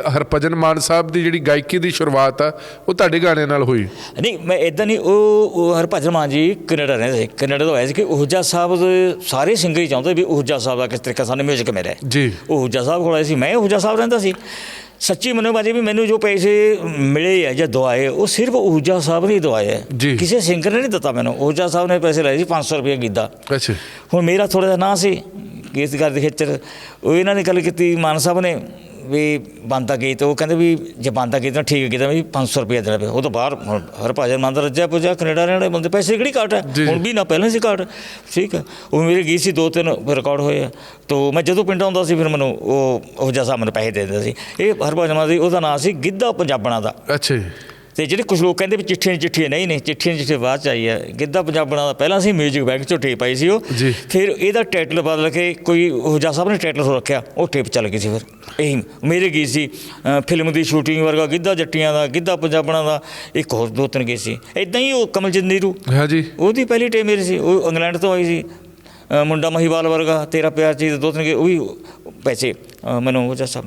ਹਰਭਜਨ ਮਾਨ ਸਾਹਿਬ ਦੀ ਜਿਹੜੀ ਗਾਇਕੀ ਦੀ ਸ਼ੁਰੂਆਤ ਆ ਉਹ ਤੁਹਾਡੇ ਗਾਣੇ ਨਾਲ ਹੋਈ? ਨਹੀਂ ਮੈਂ ਇਦਾਂ ਨਹੀਂ ਉਹ ਉਹ ਹਰਭਜਨ ਮਾਨ ਜੀ ਕੈਨੇਡਾ ਰਹਿੰਦੇ ਸੀ। ਕੈਨੇਡਾ ਤੋਂ ਆਏ ਸੀ ਕਿ ਉਹਜਾ ਸਾਹਿਬ ਦੇ ਸਾਰੇ ਸਿੰਗਰ ਹੀ ਚਾਹੁੰਦੇ ਵੀ ਉਹਜਾ ਸਾਹਿਬ ਦਾ ਕਿਸ ਤਰੀਕੇ ਸਾਨੂੰ ਮਿਊਜ਼ਿਕ ਮਿਲੇ। ਜੀ। ਉਹਜਾ ਸਾਹਿਬ ਕੋਲ ਆਏ ਸੀ ਮੈਂ ਉਹਜਾ ਸਾਹਿਬ ਰਹਿੰਦਾ ਸੀ। ਸੱਚੀ ਮੰਨੋ ਬਾਜੀ ਵੀ ਮੈਨੂੰ ਜੋ ਪੈਸੇ ਮਿਲੇ ਆ ਜਾਂ ਦਵਾਏ ਉਹ ਸਿਰਫ ਉਹਜਾ ਸਾਹਿਬ ਨੇ ਦਵਾਏ ਆ। ਕਿਸੇ ਸਿੰਗਰ ਨੇ ਨਹੀਂ ਦਿੱਤਾ ਮੈਨੂੰ। ਉਹਜਾ ਸਾਹਿਬ ਨੇ ਪੈਸੇ ਲਏ ਸੀ 500 ਰੁਪਏ ਗਿੱਦਾ ਅੱਛਾ। ਹੁਣ ਮੇਰਾ ਥੋੜਾ ਜਿਹਾ ਨਾਂ ਸੀ ਗੀਤ ਕਰਦੇ ਖੇਚਰ ਉਹ ਇਹਨਾਂ ਨੇ ਗੱਲ ਕੀਤੀ ਮਾਨ ਸਾਹਿਬ ਨੇ। ਵੀ ਬੰਦਾ ਗੀਤ ਉਹ ਕਹਿੰਦੇ ਵੀ ਜੇ ਬੰਦਾ ਗੀਤ ਤਾਂ ਠੀਕ ਕੀਤਾ ਵੀ 500 ਰੁਪਏ ਦੇਣਾ ਪਿਆ। ਉਹ ਤੋਂ ਬਾਹਰ ਹੁਣ ਹਰਭਜਨ ਮਾਨ ਦਾ ਰੱਜਿਆ ਪੁਜਾ ਕੈਨੇਡਾ ਰਹਿਣ ਵਾਲੇ ਬੰਦੇ ਪੈਸੇ ਕਿਹੜੀ ਘਾਟ ਹੈ। ਹੁਣ ਵੀ ਨਾ ਪਹਿਲਾਂ ਸੀ ਘਾਟ ਠੀਕ ਹੈ। ਉਹ ਮੇਰੇ ਗੀਤ ਸੀ ਦੋ ਤਿੰਨ ਰਿਕਾਰਡ ਹੋਏ ਆ। ਤੋ ਮੈਂ ਜਦੋਂ ਪਿੰਡ ਆਉਂਦਾ ਸੀ ਫਿਰ ਮੈਨੂੰ ਉਹ ਉਹ ਜਿਹਾ ਹਿਸਾਬ ਮੈਨੂੰ ਪੈਸੇ ਦੇ ਦਿੰਦਾ ਸੀ। ਇਹ ਹਰਭਜਨ ਮਾਨ ਦੀ ਉਹਦਾ ਨਾਂ ਸੀ ਗਿੱਧਾ ਪੰਜਾਬਣਾ ਦਾ। ਅੱਛਾ ਜੀ। ਤੇ ਜਿਹੜੇ ਕੁਝ ਲੋਕ ਕਹਿੰਦੇ ਵੀ ਚਿੱਠੀਆਂ ਚਿੱਠੀਆਂ ਨਹੀਂ ਨੇ ਚਿੱਠੀਆਂ ਦੀ ਚਿੱਠੀ ਬਾਅਦ ਚ ਆਈ ਹੈ ਗਿੱਧਾ ਪੰਜਾਬਣਾ ਦਾ ਪਹਿਲਾਂ ਸੀ 뮤직 ਬੈਂਕ ਚੋਂ ਟੇਪ ਆਈ ਸੀ ਉਹ। ਫਿਰ ਇਹਦਾ ਟਾਈਟਲ ਬਦਲ ਕੇ ਕੋਈ ਹੁਜਾ ਸਾਹਿਬ ਨੇ ਟਾਈਟਲ ਹੋ ਰੱਖਿਆ ਉਹ ਟੇਪ ਚੱਲ ਗਈ ਸੀ ਫਿਰ। ਇਹੀ ਮੇਰੇ ਗੀਤ ਸੀ। ਫਿਲਮ ਦੀ ਸ਼ੂਟਿੰਗ ਵਰਗਾ ਗਿੱਧਾ ਜੱਟੀਆਂ ਦਾ ਗਿੱਧਾ ਪੰਜਾਬਣਾ ਦਾ ਇੱਕ ਹੋਰ ਦੋ ਤਿੰਨ ਗੀਤ ਸੀ। ਇਦਾਂ ਹੀ ਉਹ ਕਮਲਜੀਤ ਨੀਰੂ। ਹਾਂ ਜੀ। ਉਹਦੀ ਪਹਿਲੀ ਟੇਪ ਮੇਰੀ ਸੀ। ਉਹ ਇੰਗਲੈਂਡ ਤੋਂ ਆਈ ਸੀ। ਮੁੰਡਾ ਮਹੀਵਾਲ ਵਰਗਾ ਤੇਰਾ ਪਿਆਰ ਚੀਜ਼ ਦੋ ਤਿੰਨ ਗੀਤ ਉਹ ਵੀ ਪੈਸੇ ਮੈਨੂੰ ਹੁਜਾ ਸਾਹਿਬ ਨੇ